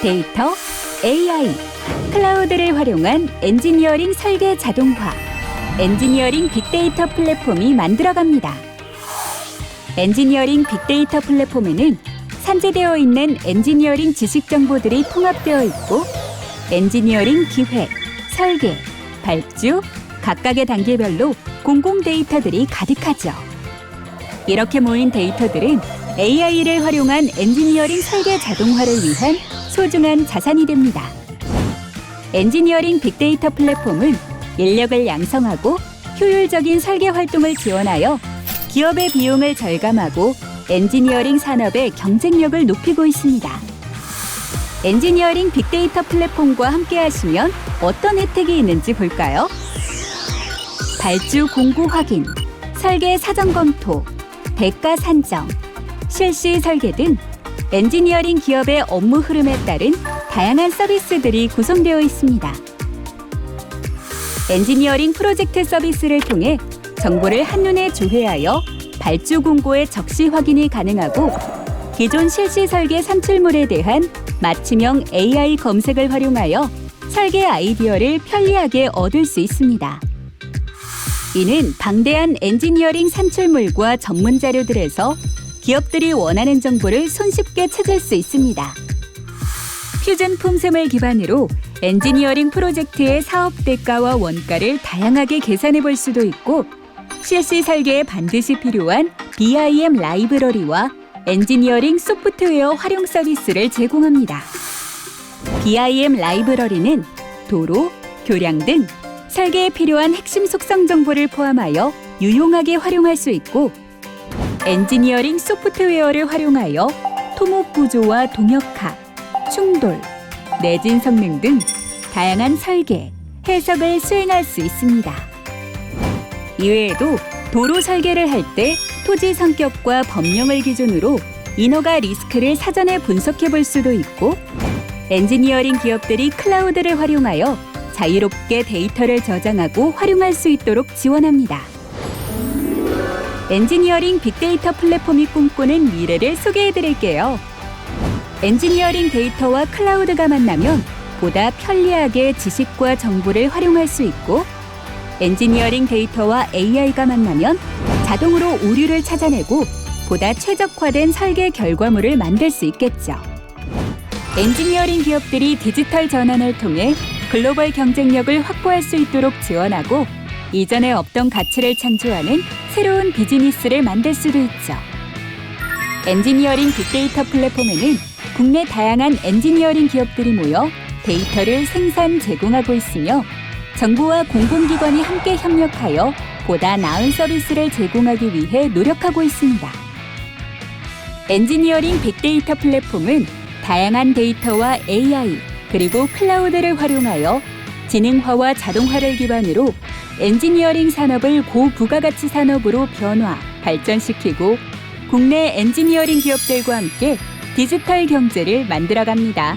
데이터, AI, 클라우드를 활용한 엔지니어링 설계 자동화, 엔지니어링 빅데이터 플랫폼이 만들어갑니다. 엔지니어링 빅데이터 플랫폼에는 산재되어 있는 엔지니어링 지식 정보들이 통합되어 있고 엔지니어링 기획, 설계, 발주, 각각의 단계별로 공공 데이터들이 가득하죠. 이렇게 모인 데이터들은 AI를 활용한 엔지니어링 설계 자동화를 위한 소중한 자산이 됩니다. 엔지니어링 빅데이터 플랫폼은 인력을 양성하고 효율적인 설계 활동을 지원하여 기업의 비용을 절감하고 엔지니어링 산업의 경쟁력을 높이고 있습니다. 엔지니어링 빅데이터 플랫폼과 함께 하시면 어떤 혜택이 있는지 볼까요? 발주 공고 확인, 설계 사전 검토, 대가 산정, 실시 설계 등 엔지니어링 기업의 업무 흐름에 따른 다양한 서비스들이 구성되어 있습니다. 엔지니어링 프로젝트 서비스를 통해 정보를 한눈에 조회하여 발주 공고의 적시 확인이 가능하고 기존 실시 설계 산출물에 대한 맞춤형 AI 검색을 활용하여 설계 아이디어를 편리하게 얻을 수 있습니다. 이는 방대한 엔지니어링 산출물과 전문 자료들에서 기업들이 원하는 정보를 손쉽게 찾을 수 있습니다. 퓨전 품셈을 기반으로 엔지니어링 프로젝트의 사업 대가와 원가를 다양하게 계산해 볼 수도 있고 실시 설계에 반드시 필요한 BIM 라이브러리와 엔지니어링 소프트웨어 활용 서비스를 제공합니다. BIM 라이브러리는 도로, 교량 등 설계에 필요한 핵심 속성 정보를 포함하여 유용하게 활용할 수 있고 엔지니어링 소프트웨어를 활용하여 토목 구조와 동역학, 충돌, 내진 성능 등 다양한 설계, 해석을 수행할 수 있습니다. 이외에도 도로 설계를 할 때 토지 성격과 법령을 기준으로 인허가 리스크를 사전에 분석해 볼 수도 있고 엔지니어링 기업들이 클라우드를 활용하여 자유롭게 데이터를 저장하고 활용할 수 있도록 지원합니다. 엔지니어링 빅데이터 플랫폼이 꿈꾸는 미래를 소개해 드릴게요. 엔지니어링 데이터와 클라우드가 만나면 보다 편리하게 지식과 정보를 활용할 수 있고 엔지니어링 데이터와 AI가 만나면 자동으로 오류를 찾아내고 보다 최적화된 설계 결과물을 만들 수 있겠죠. 엔지니어링 기업들이 디지털 전환을 통해 글로벌 경쟁력을 확보할 수 있도록 지원하고 이전에 없던 가치를 창조하는 새로운 비즈니스를 만들 수도 있죠. 엔지니어링 빅데이터 플랫폼에는 국내 다양한 엔지니어링 기업들이 모여 데이터를 생산 제공하고 있으며 정부와 공공기관이 함께 협력하여 보다 나은 서비스를 제공하기 위해 노력하고 있습니다. 엔지니어링 빅데이터 플랫폼은 다양한 데이터와 AI 그리고 클라우드를 활용하여 지능화와 자동화를 기반으로 엔지니어링 산업을 고부가가치 산업으로 변화, 발전시키고 국내 엔지니어링 기업들과 함께 디지털 경제를 만들어갑니다.